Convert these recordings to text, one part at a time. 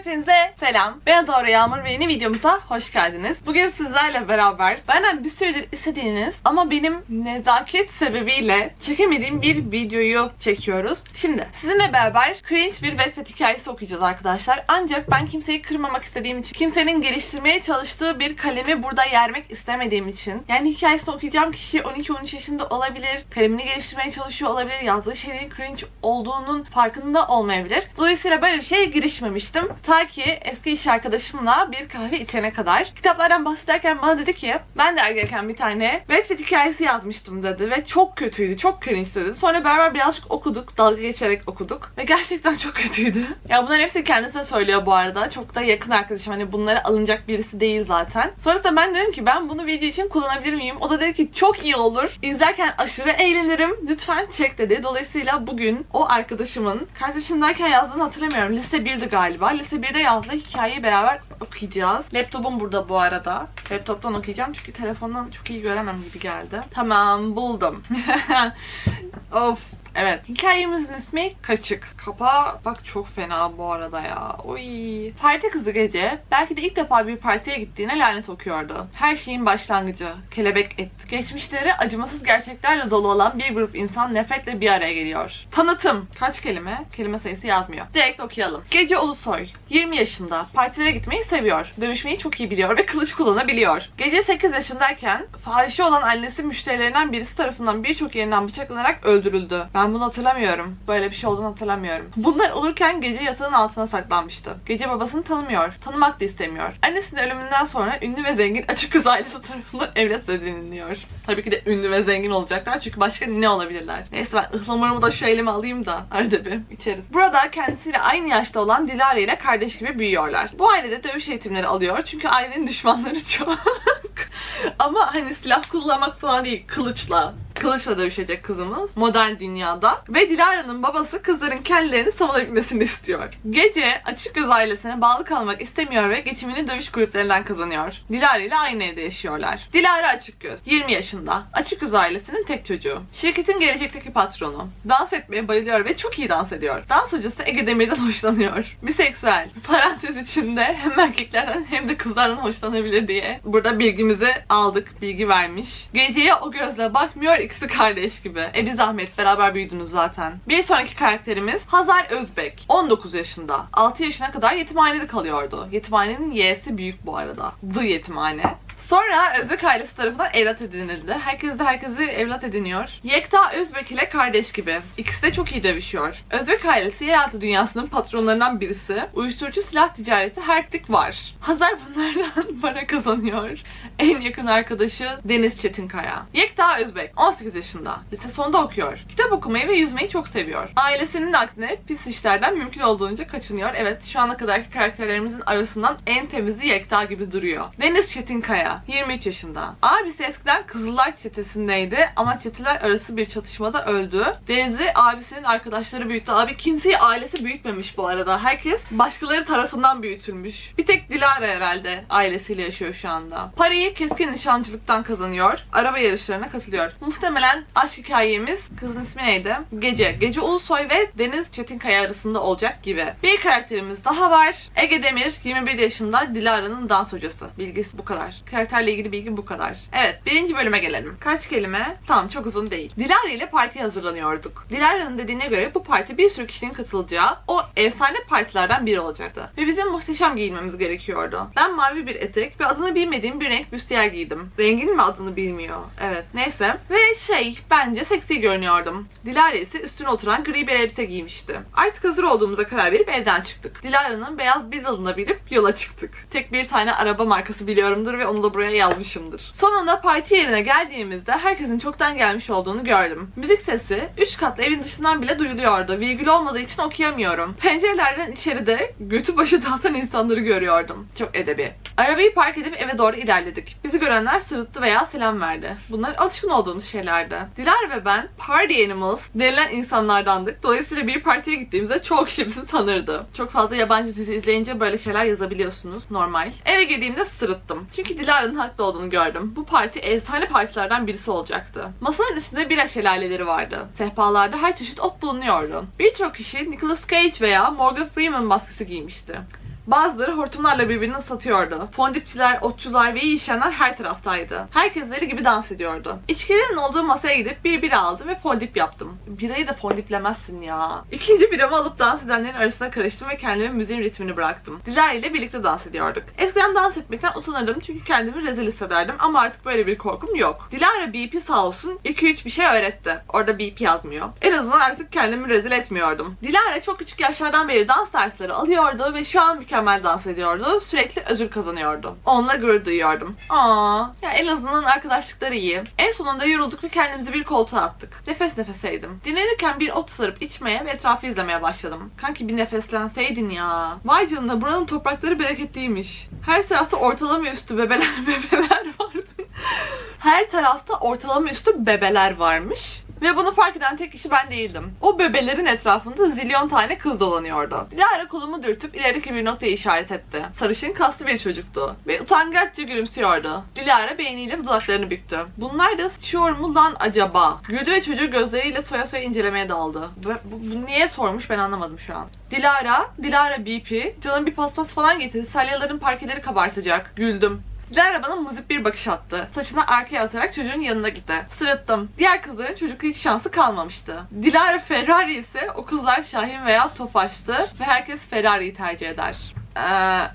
Hepinize selam. Ben Adora Yağmur ve yeni videomuza hoş geldiniz. Bugün sizlerle beraber benden bir süredir istediğiniz ama benim nezaket sebebiyle çekemediğim bir videoyu çekiyoruz. Şimdi sizinle beraber cringe bir Wattpad hikayesi okuyacağız arkadaşlar. Ancak ben kimseyi kırmamak istediğim için, kimsenin geliştirmeye çalıştığı bir kalemi burada yermek istemediğim için. Yani hikayesini okuyacağım kişi 12-13 yaşında olabilir, kalemini geliştirmeye çalışıyor olabilir, yazdığı şeylerin cringe olduğunun farkında olmayabilir. Dolayısıyla böyle bir şeye girişmemiştim. Ta ki eski iş arkadaşımla bir kahve içene kadar. Kitaplardan bahsederken bana dedi ki ben de ergenken bir tane Wattpad hikayesi yazmıştım dedi ve çok kötüydü, çok cringe dedi. Sonra beraber birazcık okuduk, dalga geçerek okuduk ve gerçekten çok kötüydü. Ya bunların hepsi kendisine söylüyor bu arada. Çok da yakın arkadaşım hani bunlara alınacak birisi değil zaten. Sonrasında ben dedim ki ben bunu video için kullanabilir miyim? O da dedi ki çok iyi olur. İzlerken aşırı eğlenirim. Lütfen çek dedi. Dolayısıyla bugün o arkadaşımın kaç yaşındayken yazdığını hatırlamıyorum. Lise 1'di galiba. Lise 1'de yazdığı hikayeyi beraber okuyacağız. Laptopum burada bu arada. Laptoptan okuyacağım çünkü telefondan çok iyi göremem gibi geldi. Tamam buldum. of Evet. Hikayemizin ismi Kaçık. Kapağı bak çok fena bu arada ya. Oy. Parti kızı gece belki de ilk defa bir partiye gittiğine lanet okuyordu. Her şeyin başlangıcı. Kelebek etti. Geçmişleri acımasız gerçeklerle dolu olan bir grup insan nefretle bir araya geliyor. Tanıtım. Kaç kelime? Kelime sayısı yazmıyor. Direkt okuyalım. Gece Ulusoy. 20 yaşında. Partilere gitmeyi seviyor. Dövüşmeyi çok iyi biliyor ve kılıç kullanabiliyor. Gece 8 yaşındayken fahişe olan annesi müşterilerinden birisi tarafından birçok yerinden bıçaklanarak öldürüldü. Ben bunu hatırlamıyorum. Böyle bir şey olduğunu hatırlamıyorum. Bunlar olurken gece yatağın altına saklanmıştı. Gece babasını tanımıyor. Tanımak da istemiyor. Annesinin ölümünden sonra ünlü ve zengin açık kız ailesi tarafından evlat ediniliyor. Tabii ki de ünlü ve zengin olacaklar çünkü başka ne olabilirler? Neyse ben ıhlamurumu da şu elime alayım da arada bir içeriz. Burada kendisiyle aynı yaşta olan Dilara ile kardeş gibi büyüyorlar. Bu ailede dövüş eğitimleri alıyor çünkü ailenin düşmanları çok. Ama hani silah kullanmak falan değil, kılıçla. Kılıçla dövüşecek kızımız modern dünyada. Ve Dilara'nın babası kızların kendilerini savunabilmesini istiyor. Gece açık göz ailesine bağlı kalmak istemiyor ve geçimini dövüş kulüplerinden kazanıyor. Dilara ile aynı evde yaşıyorlar. Dilara açık göz, 20 yaşında. Açık göz ailesinin tek çocuğu. Şirketin gelecekteki patronu. Dans etmeye bayılıyor ve çok iyi dans ediyor. Dans hocası Ege Demir'den hoşlanıyor. Biseksüel. Parantez içinde hem erkeklerden hem de kızlardan hoşlanabilir diye. Burada bilgimizi aldık. Bilgi vermiş. Geceye o gözle bakmıyor ikisi kardeş gibi. E bir zahmet beraber büyüdünüz zaten. Bir sonraki karakterimiz Hazar Özbek. 19 yaşında. 6 yaşına kadar yetimhanede kalıyordu. Yetimhanenin Y'si büyük bu arada. The yetimhane. Sonra Özbek ailesi tarafından evlat edinildi. Herkes de herkesi evlat ediniyor. Yekta Özbek ile kardeş gibi. İkisi de çok iyi dövüşüyor. Özbek ailesi yeraltı dünyasının patronlarından birisi. Uyuşturucu silah ticareti her dik var. Hazar bunlardan para kazanıyor. En yakın arkadaşı Deniz Çetinkaya. Yekta Özbek 18 yaşında. Lise sonunda okuyor. Kitap okumayı ve yüzmeyi çok seviyor. Ailesinin aksine pis işlerden mümkün olduğunca kaçınıyor. Evet şu ana kadarki karakterlerimizin arasından en temizi Yekta gibi duruyor. Deniz Çetinkaya 23 yaşında. Abisi eskiden Kızılay çetesindeydi ama çeteler arası bir çatışmada öldü. Deniz'i abisinin arkadaşları büyüttü. Abi kimseyi ailesi büyütmemiş bu arada. Herkes başkaları tarafından büyütülmüş. Bir tek Dilara herhalde ailesiyle yaşıyor şu anda. Parayı keskin nişancılıktan kazanıyor. Araba yarışlarına katılıyor. Muhtemelen aşk hikayemiz kızın ismi neydi? Gece. Gece Ulusoy ve Deniz Çetinkaya arasında olacak gibi. Bir karakterimiz daha var. Ege Demir 21 yaşında Dilara'nın dans hocası. Bilgisi bu kadar. Karakterle ilgili bilgi bu kadar. Evet birinci bölüme gelelim. Kaç kelime? Tamam çok uzun değil. Dilara ile partiye hazırlanıyorduk. Dilara'nın dediğine göre bu parti bir sürü kişinin katılacağı o efsane partilerden biri olacaktı. Ve bizim muhteşem giyinmemiz gerekiyordu. Ben mavi bir etek ve adını bilmediğim bir renk büstiyer giydim. Rengin mi adını bilmiyor. Evet neyse. Ve şey bence seksi görünüyordum. Dilara ise üstüne oturan gri bir elbise giymişti. Artık hazır olduğumuza karar verip evden çıktık. Dilara'nın beyaz Beetle'ına binip yola çıktık. Tek bir tane araba markası biliyorumdur ve onu da buraya yazmışımdır. Sonunda parti yerine geldiğimizde herkesin çoktan gelmiş olduğunu gördüm. Müzik sesi 3 katlı evin dışından bile duyuluyordu. Virgül olmadığı için okuyamıyorum. Pencerelerden içeride götü başı dansan insanları görüyordum. Çok edebi. Arabayı park edip eve doğru ilerledik. Bizi görenler sırıttı veya selam verdi. Bunlar alışkın olduğumuz şeylerdi. Dilar ve ben party animals denilen insanlardandık. Dolayısıyla bir partiye gittiğimizde çok bizi tanırdı. Çok fazla yabancı dizi izleyince böyle şeyler yazabiliyorsunuz. Normal. Eve girdiğimde sırıttım. Çünkü Dilara'nın haklı olduğunu gördüm. Bu parti efsane partilerden birisi olacaktı. Masanın üstünde bira şelaleleri vardı. Sehpalarda her çeşit ot bulunuyordu. Birçok kişi Nicolas Cage veya Morgan Freeman maskesi giymişti. Bazıları hortumlarla birbirini ıslatıyordu. Fondipçiler, otçular ve iyi her taraftaydı. Herkes deli gibi dans ediyordu. İçkilerin olduğu masaya gidip bir bira aldım ve fondip yaptım. Birayı da fondiplemezsin ya. İkinci biramı alıp dans edenlerin arasına karıştım ve kendimi müziğin ritmini bıraktım. Dilara ile birlikte dans ediyorduk. Eskiden dans etmekten utanırdım çünkü kendimi rezil hissederdim ama artık böyle bir korkum yok. Dilara BP sağ olsun 2-3 bir şey öğretti. Orada BP yazmıyor. En azından artık kendimi rezil etmiyordum. Dilara çok küçük yaşlardan beri dans dersleri alıyordu ve şu an mükemmel dans ediyordu. Sürekli özür kazanıyordu. Onunla gurur duyuyordum. Aa, ya en azından arkadaşlıkları iyi. En sonunda yorulduk ve kendimizi bir koltuğa attık. Nefes nefeseydim. Dinlenirken bir ot sarıp içmeye ve etrafı izlemeye başladım. Kanki bir nefeslenseydin ya. Vay canına buranın toprakları bereketliymiş. Her tarafta ortalama üstü bebeler bebeler vardı. Her tarafta ortalama üstü bebeler varmış. Ve bunu fark eden tek kişi ben değildim. O bebelerin etrafında zilyon tane kız dolanıyordu. Dilara kolumu dürtüp ilerideki bir noktayı işaret etti. Sarışın kaslı bir çocuktu. Ve utangaçça gülümsüyordu. Dilara beğeniyle dudaklarını büktü. Bunlar da sıçıyor mu lan acaba? Güldü ve çocuğu gözleriyle soya soya incelemeye daldı. Bu, bu niye sormuş ben anlamadım şu an. Dilara, Dilara BP, canım bir paspas falan getir. Salyaların parkeleri kabartacak. Güldüm. Dilara bana muzip bir bakış attı. Saçını arkaya atarak çocuğun yanına gitti. Sırıttım. Diğer kızların çocukla hiç şansı kalmamıştı. Dilara Ferrari ise o kızlar Şahin veya Tofaş'tı ve herkes Ferrari'yi tercih eder. Ee,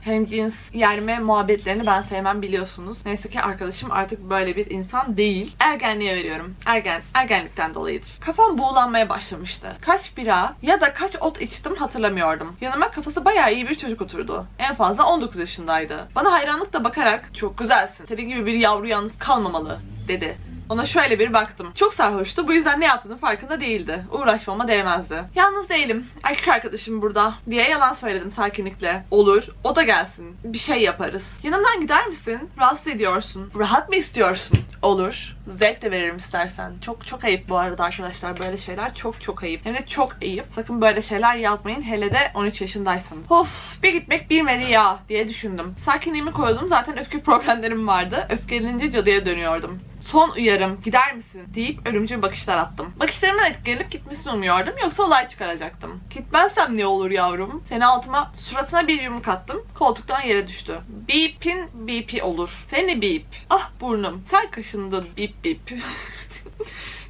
hem cins yerme muhabbetlerini ben sevmem biliyorsunuz. Neyse ki arkadaşım artık böyle bir insan değil. Ergenliğe veriyorum. Ergen, ergenlikten dolayıdır. Kafam buğulanmaya başlamıştı. Kaç bira ya da kaç ot içtim hatırlamıyordum. Yanıma kafası bayağı iyi bir çocuk oturdu. En fazla 19 yaşındaydı. Bana hayranlıkla bakarak çok güzelsin. Senin gibi bir yavru yalnız kalmamalı dedi. Ona şöyle bir baktım. Çok sarhoştu. Bu yüzden ne yaptığının farkında değildi. Uğraşmama değmezdi. Yalnız değilim. Erkek arkadaşım burada. Diye yalan söyledim sakinlikle. Olur. O da gelsin. Bir şey yaparız. Yanımdan gider misin? Rahatsız ediyorsun. Rahat mı istiyorsun? Olur. Zevk de veririm istersen. Çok çok ayıp bu arada arkadaşlar. Böyle şeyler çok çok ayıp. Hem de çok ayıp. Sakın böyle şeyler yazmayın. Hele de 13 yaşındaysanız. Of bir gitmek bir ya diye düşündüm. Sakinliğimi koydum. Zaten öfke problemlerim vardı. Öfkelenince cadıya dönüyordum. Son uyarım gider misin deyip ölümcül bakışlar attım. Bakışlarımın etkilenip gitmesini umuyordum yoksa olay çıkaracaktım. Gitmezsem ne olur yavrum? Seni altıma suratına bir yumruk attım. Koltuktan yere düştü. Beep'in BP olur. Seni beep. Ah burnum. Sen kaşındın beep beep.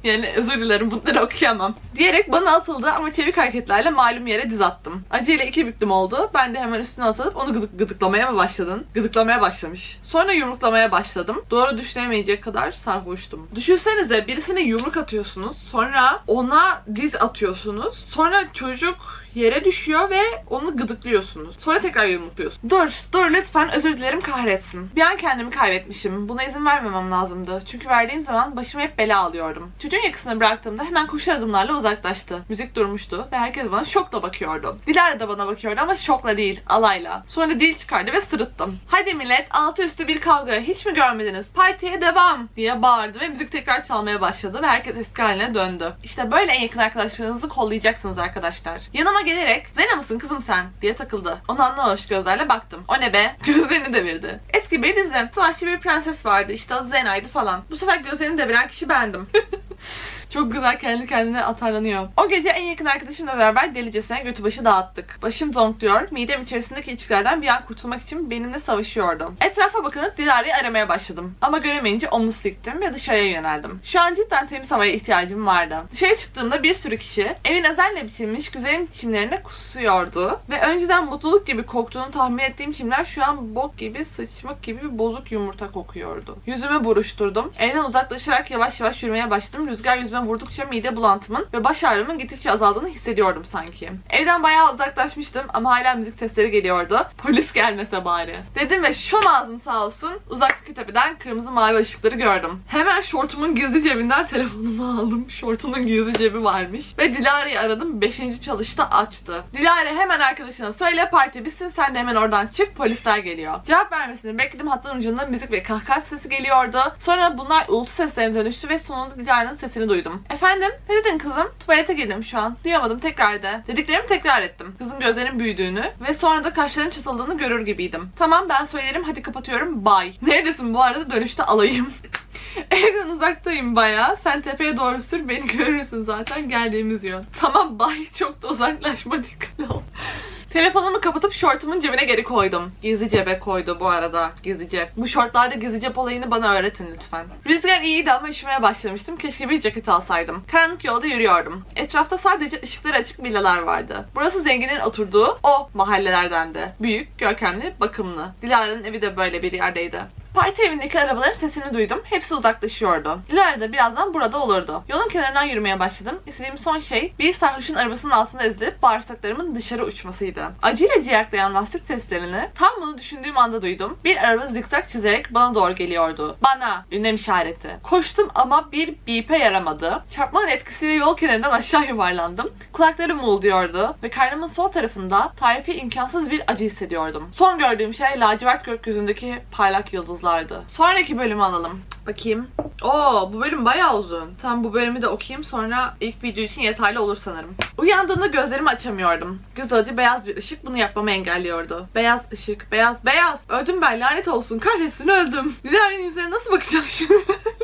Yani özür dilerim bunları okuyamam. Diyerek bana atıldı ama çevik hareketlerle malum yere diz attım. Acıyla iki büklüm oldu. Ben de hemen üstüne atılıp onu gıdık gıdıklamaya mı başladın? Gıdıklamaya başlamış. Sonra yumruklamaya başladım. Doğru düşünemeyecek kadar sarhoştum. Düşünsenize birisine yumruk atıyorsunuz. Sonra ona diz atıyorsunuz. Sonra çocuk yere düşüyor ve onu gıdıklıyorsunuz. Sonra tekrar yumrukluyorsunuz. Dur, dur lütfen özür dilerim kahretsin. Bir an kendimi kaybetmişim. Buna izin vermemem lazımdı. Çünkü verdiğim zaman başıma hep bela alıyordum. Çocuğun yakasını bıraktığımda hemen koşu adımlarla uzaklaştı. Müzik durmuştu ve herkes bana şokla bakıyordu. Dilara da bana bakıyordu ama şokla değil, alayla. Sonra dil çıkardı ve sırıttım. Hadi millet altı üstü bir kavga hiç mi görmediniz? Partiye devam diye bağırdı ve müzik tekrar çalmaya başladı ve herkes eski haline döndü. İşte böyle en yakın arkadaşlarınızı kollayacaksınız arkadaşlar. Yanıma gelerek Zena mısın kızım sen diye takıldı. Ona anlamamış gözlerle baktım. O ne be? Gözlerini devirdi. Eski bir dizi. Savaşçı bir prenses vardı. İşte adı Zena'ydı falan. Bu sefer gözlerini deviren kişi bendim. Çok güzel kendi kendine atarlanıyor. O gece en yakın arkadaşımla beraber delicesine götü başı dağıttık. Başım zonkluyor, midem içerisindeki içkilerden bir an kurtulmak için benimle savaşıyordu. Etrafa bakınıp Dilara'yı aramaya başladım. Ama göremeyince omuz siktim ve dışarıya yöneldim. Şu an cidden temiz havaya ihtiyacım vardı. Dışarı çıktığımda bir sürü kişi evin özenle biçilmiş güzelim çimlerine kusuyordu. Ve önceden mutluluk gibi koktuğunu tahmin ettiğim çimler şu an bok gibi, sıçmak gibi bir bozuk yumurta kokuyordu. Yüzümü buruşturdum. Evden uzaklaşarak yavaş yavaş yürümeye başladım. Rüzgar yüzüme vurdukça mide bulantımın ve baş ağrımın gittikçe azaldığını hissediyordum sanki. Evden bayağı uzaklaşmıştım ama hala müzik sesleri geliyordu. Polis gelmese bari. Dedim ve şom ağzım sağ olsun uzaktaki tepeden kırmızı mavi ışıkları gördüm. Hemen şortumun gizli cebinden telefonumu aldım. Şortunun gizli cebi varmış. Ve Dilara'yı aradım. Beşinci çalışta açtı. Dilara hemen arkadaşına söyle parti bitsin sen de hemen oradan çık polisler geliyor. Cevap vermesini bekledim hattın ucunda müzik ve kahkaha sesi geliyordu. Sonra bunlar uğultu seslerine dönüştü ve sonunda Dilara'nın sesini duydum. Efendim? Ne dedin kızım? Tuvalete girdim şu an. Duyamadım tekrar de. Dediklerimi tekrar ettim. Kızın gözlerinin büyüdüğünü ve sonra da kaşlarının çatıldığını görür gibiydim. Tamam ben söylerim hadi kapatıyorum bye. Neredesin bu arada dönüşte alayım. Evden uzaktayım bayağı. Sen tepeye doğru sür beni görürsün zaten geldiğimiz yol. Tamam bye çok da uzaklaşma dikkatli ol. Telefonumu kapatıp şortumun cebine geri koydum. Gizli cebe koydu bu arada. Gizli cep. Bu şortlarda gizli cep olayını bana öğretin lütfen. Rüzgar iyiydi ama üşümeye başlamıştım. Keşke bir ceket alsaydım. Karanlık yolda yürüyordum. Etrafta sadece ışıkları açık villalar vardı. Burası zenginin oturduğu o mahallelerdendi. Büyük, görkemli, bakımlı. Dilara'nın evi de böyle bir yerdeydi. Parti evindeki arabaların sesini duydum. Hepsi uzaklaşıyordu. Dilara da birazdan burada olurdu. Yolun kenarından yürümeye başladım. İstediğim son şey bir sarhoşun arabasının altında ezilip bağırsaklarımın dışarı uçmasıydı. Acıyla ciyaklayan lastik seslerini tam bunu düşündüğüm anda duydum. Bir araba zikzak çizerek bana doğru geliyordu. Bana ünlem işareti. Koştum ama bir bipe yaramadı. Çarpmanın etkisiyle yol kenarından aşağı yuvarlandım. Kulaklarım uğulduyordu ve karnımın sol tarafında tarifi imkansız bir acı hissediyordum. Son gördüğüm şey lacivert gökyüzündeki parlak yıldızlardı. Sonraki bölümü alalım. Bakayım. Oo bu bölüm bayağı uzun. Tamam bu bölümü de okuyayım sonra ilk video için yeterli olur sanırım. Uyandığımda gözlerimi açamıyordum. Göz alıcı beyaz bir ışık bunu yapmamı engelliyordu. Beyaz ışık, beyaz, beyaz. Öldüm ben lanet olsun kahretsin öldüm. Dilara'nın yüzüne nasıl bakacağım şimdi?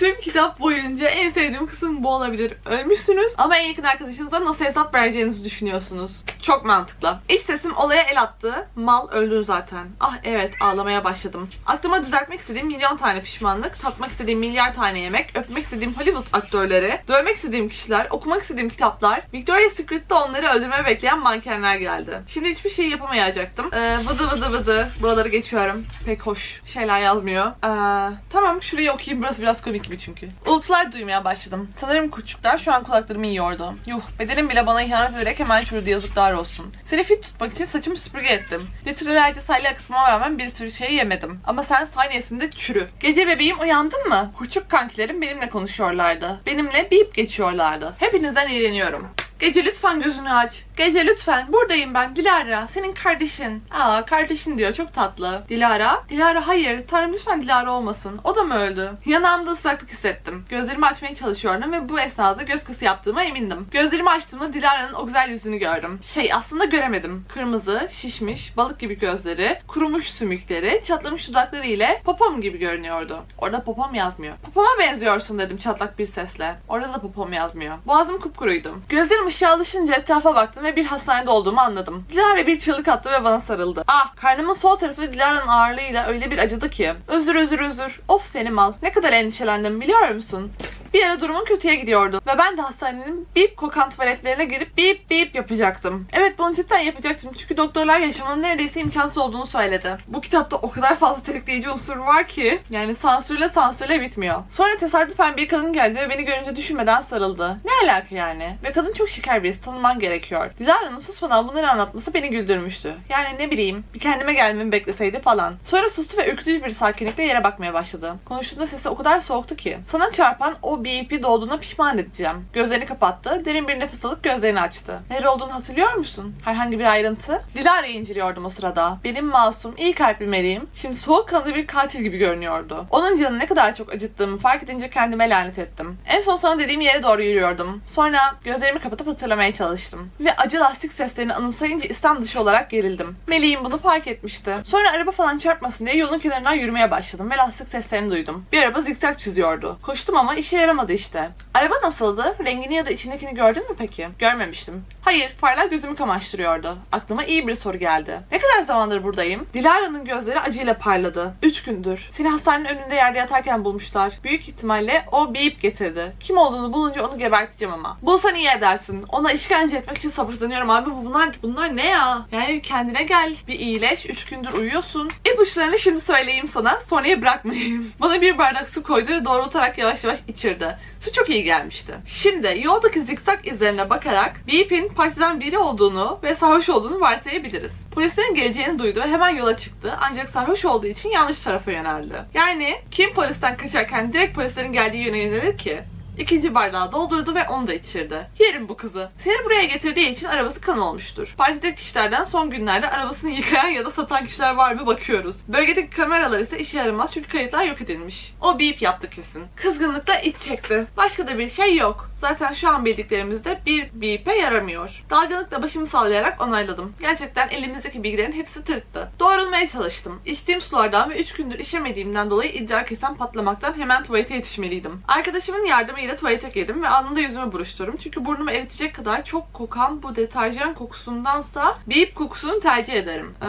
Tüm kitap boyunca en sevdiğim kısım bu olabilir. Ölmüşsünüz ama en yakın arkadaşınıza nasıl hesap vereceğinizi düşünüyorsunuz. Çok mantıklı. İç sesim olaya el attı. Mal öldün zaten. Ah evet ağlamaya başladım. Aklıma düzeltmek istediğim milyon tane pişmanlık, tatmak istediğim milyar tane yemek, öpmek istediğim Hollywood aktörleri, dövmek istediğim kişiler, okumak istediğim kitaplar, Victoria's Secret'te onları öldürmeye bekleyen mankenler geldi. Şimdi hiçbir şey yapamayacaktım. Ee, vıdı vıdı vıdı. Buraları geçiyorum. Pek hoş şeyler yazmıyor. Ee, tamam şurayı okuyayım. Burası biraz komik gibi çünkü. Uğultular duymaya başladım. Sanırım kurtçuklar şu an kulaklarımı yiyordu. Yuh bedenim bile bana ihanet ederek hemen çürüdü yazıklar olsun. Seni fit tutmak için saçımı süpürge ettim. Litrelerce salya akıtmama rağmen bir sürü şey yemedim. Ama sen saniyesinde çürü. Gece bebeğim uyandın mı? Kurtçuk kankilerim benimle konuşuyorlardı. Benimle bip geçiyorlardı. Hepinizden iğreniyorum. Gece lütfen gözünü aç. Gece lütfen. Buradayım ben. Dilara. Senin kardeşin. Aa kardeşin diyor. Çok tatlı. Dilara. Dilara hayır. Tanrım lütfen Dilara olmasın. O da mı öldü? Yanağımda ıslaklık hissettim. Gözlerimi açmaya çalışıyordum ve bu esnada göz kası yaptığıma emindim. Gözlerimi açtığımda Dilara'nın o güzel yüzünü gördüm. Şey aslında göremedim. Kırmızı, şişmiş, balık gibi gözleri, kurumuş sümükleri, çatlamış dudakları ile popom gibi görünüyordu. Orada popom yazmıyor. Popoma benziyorsun dedim çatlak bir sesle. Orada da popom yazmıyor. Boğazım kupkuruydu. Gözlerim ışığa alışınca etrafa baktım ve bir hastanede olduğumu anladım. Dilara bir çığlık attı ve bana sarıldı. Ah karnımın sol tarafı Dilara'nın ağırlığıyla öyle bir acıdı ki. Özür özür özür. Of seni mal. Ne kadar endişelendim biliyor musun? Bir ara durumun kötüye gidiyordu ve ben de hastanenin bip kokan tuvaletlerine girip bip bip yapacaktım. Evet bunu cidden yapacaktım çünkü doktorlar yaşamanın neredeyse imkansız olduğunu söyledi. Bu kitapta o kadar fazla tetikleyici unsur var ki yani sansürle sansürle bitmiyor. Sonra tesadüfen bir kadın geldi ve beni görünce düşünmeden sarıldı. Ne alaka yani? Ve kadın çok şeker birisi tanıman gerekiyor. Dilara'nın susmadan bunları anlatması beni güldürmüştü. Yani ne bileyim bir kendime gelmemi bekleseydi falan. Sonra sustu ve ürkütücü bir sakinlikle yere bakmaya başladı. Konuştuğunda sesi o kadar soğuktu ki. Sana çarpan o bir ipi doğduğuna pişman edeceğim. Gözlerini kapattı. Derin bir nefes alıp gözlerini açtı. Nere olduğunu hatırlıyor musun? Herhangi bir ayrıntı? Dilara'yı inceliyordum o sırada. Benim masum, iyi kalpli meleğim şimdi soğukkanlı bir katil gibi görünüyordu. Onun canını ne kadar çok acıttığımı fark edince kendime lanet ettim. En son sana dediğim yere doğru yürüyordum. Sonra gözlerimi kapatıp hatırlamaya çalıştım. Ve acı lastik seslerini anımsayınca istem dışı olarak gerildim. Meleğim bunu fark etmişti. Sonra araba falan çarpmasın diye yolun kenarından yürümeye başladım ve lastik seslerini duydum. Bir araba zikzak çiziyordu. Koştum ama işe yaramadı işte. Araba nasıldı? Rengini ya da içindekini gördün mü peki? Görmemiştim. Hayır, farlar gözümü kamaştırıyordu. Aklıma iyi bir soru geldi. Ne kadar zamandır buradayım? Dilara'nın gözleri acıyla parladı. Üç gündür. Seni hastanenin önünde yerde yatarken bulmuşlar. Büyük ihtimalle o bir ip getirdi. Kim olduğunu bulunca onu geberteceğim ama. Bulsan iyi edersin. Ona işkence etmek için sabırsızlanıyorum abi. Bunlar bunlar ne ya? Yani kendine gel. Bir iyileş. Üç gündür uyuyorsun. İpuçlarını şimdi söyleyeyim sana. Sonraya bırakmayayım. Bana bir bardak su koydu ve doğrultarak yavaş yavaş içirdi. Su çok iyi gelmişti. Şimdi yoldaki zikzak izlerine bakarak Beep'in partiden biri olduğunu ve sarhoş olduğunu varsayabiliriz. Polislerin geleceğini duydu ve hemen yola çıktı ancak sarhoş olduğu için yanlış tarafa yöneldi. Yani kim polisten kaçarken direkt polislerin geldiği yöne yönelir ki? İkinci bardağı doldurdu ve onu da içirdi. Yerim bu kızı. Seni buraya getirdiği için arabası kan olmuştur. Partideki kişilerden son günlerde arabasını yıkayan ya da satan kişiler var mı bakıyoruz. Bölgedeki kameralar ise işe yaramaz çünkü kayıtlar yok edilmiş. O bip yaptı kesin. Kızgınlıkla iç çekti. Başka da bir şey yok. Zaten şu an bildiklerimizde bir beep'e yaramıyor. Dalgınlıkla başımı sallayarak onayladım. Gerçekten elimizdeki bilgilerin hepsi tırttı. Doğrulmaya çalıştım. İçtiğim sulardan ve 3 gündür işemediğimden dolayı idrar kesen patlamaktan hemen tuvalete yetişmeliydim. Arkadaşımın yardımıyla tuvalete girdim ve anında yüzümü buruşturdum. Çünkü burnumu eritecek kadar çok kokan bu deterjan kokusundansa beep kokusunu tercih ederim. Ee,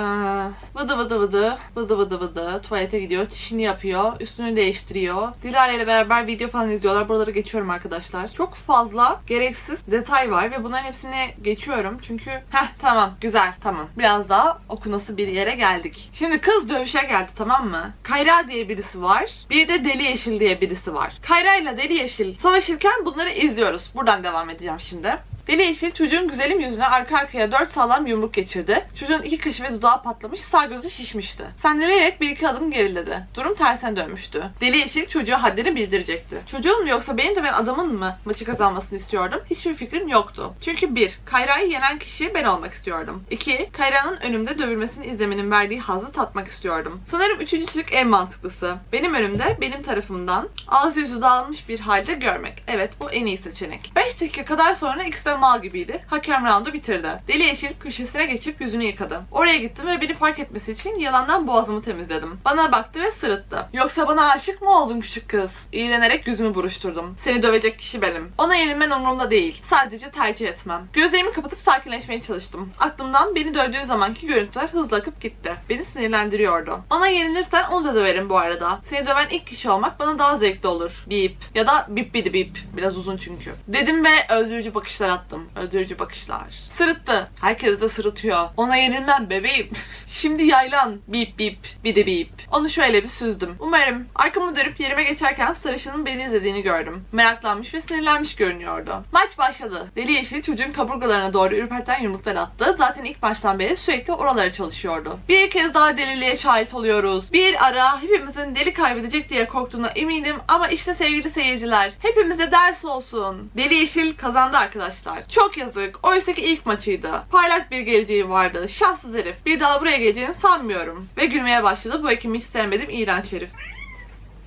vıdı vıdı vıdı, vıdı vıdı vıdı. Tuvalete gidiyor, çişini yapıyor, üstünü değiştiriyor. Dilara ile beraber video falan izliyorlar. Buraları geçiyorum arkadaşlar. Çok fazla gereksiz detay var ve bunların hepsini geçiyorum. Çünkü heh tamam güzel tamam. Biraz daha okunası bir yere geldik. Şimdi kız dövüşe geldi tamam mı? Kayra diye birisi var. Bir de Deli Yeşil diye birisi var. Kayra ile Deli Yeşil savaşırken bunları izliyoruz. Buradan devam edeceğim şimdi. Deli Yeşil çocuğun güzelim yüzüne arka arkaya dört sağlam yumruk geçirdi. Çocuğun iki kaşı ve dudağı patlamış, sağ gözü şişmişti. Sendeleyerek bir iki adım geriledi. Durum tersine dönmüştü. Deli Yeşil çocuğa haddini bildirecekti. Çocuğun mu yoksa benim de ben adamın mı maçı kazanmasını istiyordum? Hiçbir fikrim yoktu. Çünkü bir, Kayra'yı yenen kişi ben olmak istiyordum. İki, Kayra'nın önümde dövülmesini izlemenin verdiği hazzı tatmak istiyordum. Sanırım üçüncü şık en mantıklısı. Benim önümde, benim tarafımdan ağzı yüzü dağılmış bir halde görmek. Evet bu en iyi seçenek. 5 dakika kadar sonra ikisi de mal gibiydi. Hakem roundu bitirdi. Deli Yeşil köşesine geçip yüzünü yıkadı. Oraya gittim ve beni fark etmesi için yalandan boğazımı temizledim. Bana baktı ve sırıttı. Yoksa bana aşık mı oldun küçük kız? İğrenerek yüzümü buruşturdum. Seni dövecek kişi benim. Ona yenilmen umurumda değil. Sadece tercih etmem. Gözlerimi kapatıp sakinleşmeye çalıştım. Aklımdan beni dövdüğü zamanki görüntüler hızla akıp gitti. Beni sinirlendiriyordu. Ona yenilirsen onu da döverim bu arada. Seni döven ilk kişi olmak bana daha zevkli olur. Bip. Ya da bip bidi bip. Biraz uzun çünkü. Dedim ve öldürücü bakışlar attım. Öldürücü bakışlar. Sırıttı. Herkes de sırıtıyor. Ona yenilmem bebeğim. Şimdi yaylan. Bip bip. Bidi bip. Onu şöyle bir süzdüm. Umarım arkamı dönüp yerime geçerken sarışının beni izlediğini gördüm. Meraklanmış ve sinirlenmiş görünüyordu. Maç başladı. Deli Yeşil çocuğun kaburgalarına doğru ürperten yumruklar attı. Zaten ilk baştan beri sürekli oralara çalışıyordu. Bir kez daha deliliğe şahit oluyoruz. Bir ara hepimizin deli kaybedecek diye korktuğuna eminim ama işte sevgili seyirciler hepimize ders olsun. Deli Yeşil kazandı arkadaşlar. Çok yazık. Oysa ki ilk maçıydı. Parlak bir geleceği vardı. Şanssız herif. Bir daha buraya geleceğini sanmıyorum. Ve gülmeye başladı. Bu ekimi hiç sevmedim. İğrenç herif.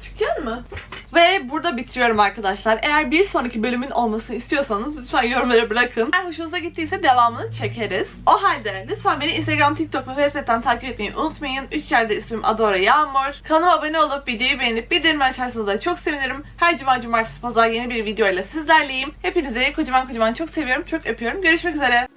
Çıkacak mı? Ve burada bitiriyorum arkadaşlar. Eğer bir sonraki bölümün olmasını istiyorsanız lütfen yorumlara bırakın. Eğer hoşunuza gittiyse devamını çekeriz. O halde lütfen beni Instagram, TikTok ve Facebook'tan takip etmeyi unutmayın. Üç yerde ismim Adora Yağmur. Kanalıma abone olup videoyu beğenip bildirim açarsanız da çok sevinirim. Her cuma, cumartesi, pazar yeni bir video ile sizlerleyim. Hepinizi kocaman kocaman çok seviyorum. Çok öpüyorum. Görüşmek üzere.